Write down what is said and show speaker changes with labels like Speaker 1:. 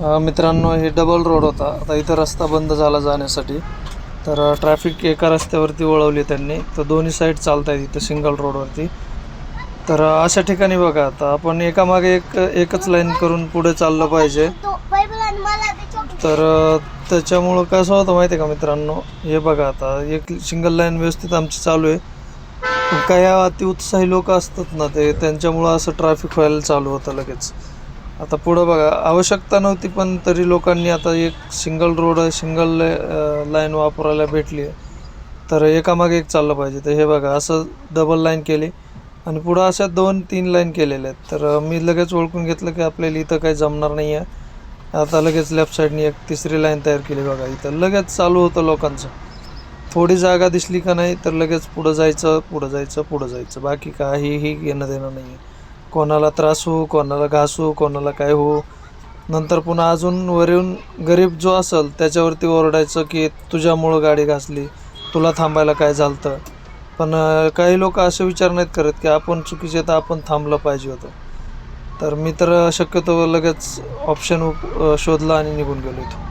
Speaker 1: मित्रांनो हे double road होता. आता इथं रस्ता बंद झाला जाण्यासाठी. तर ट्रॅफिक एका रस्त्यावरती वळवली त्यांनी. तर दोन्ही साईड चालत आहेत इथं सिंगल रोडवरती तर अशा ठिकाणी बघा आता आपण एकामागे एक एकच लाईन करून पुढे चाललं पाहिजे. तर त्याच्यामुळं कसं होतं माहिती आहे का मित्रांनो? हे बघा आता एक सिंगल लाईन व्यवस्थित आमची चालू आहे. पण काही अतिउत्साही लोक असतात ना ते त्यांच्यामुळं असं ट्रॅफिक व्हायला चालू होतं लगेच. आता पुढं बघा आवश्यकता नव्हती पण तरी लोकांनी आता एक सिंगल रोड सिंगल लाईन वापरायला भेटली आहे. तर एकामागे एक चाललं पाहिजे. तर हे बघा असं डबल लाईन केली आणि पुढं अशा दोन तीन लाईन केलेल्या आहेत. तर मी लगेच ओळखून घेतलं की आपल्याला इथं काही जमणार नाही आहे आता लगेच लेफ्ट साईडनी एक तिसरी लाईन तयार केली बघा इथं. लगेच चालू होतं लोकांचं. थोडी जागा दिसली का नाही तर लगेच पुढं जायचं पुढं जायचं पुढं जायचं. बाकी काहीही घेणं देणं नाही आहे कोणाला त्रास हो कोणाला घास हो कोणाला काय हो नंतर पुन्हा अजून वरून गरीब जो असेल त्याच्यावरती ओरडायचं की तुझ्यामुळं गाडी घासली तुला थांबायला काय झालं पण काही लोक असे विचार नाहीत करत की आपण चुकीचे तर आपण थांबलं पाहिजे होतं. तर मी तर शक्यतो लगेच ऑप्शन शोधला आणि निघून गेलो इथून.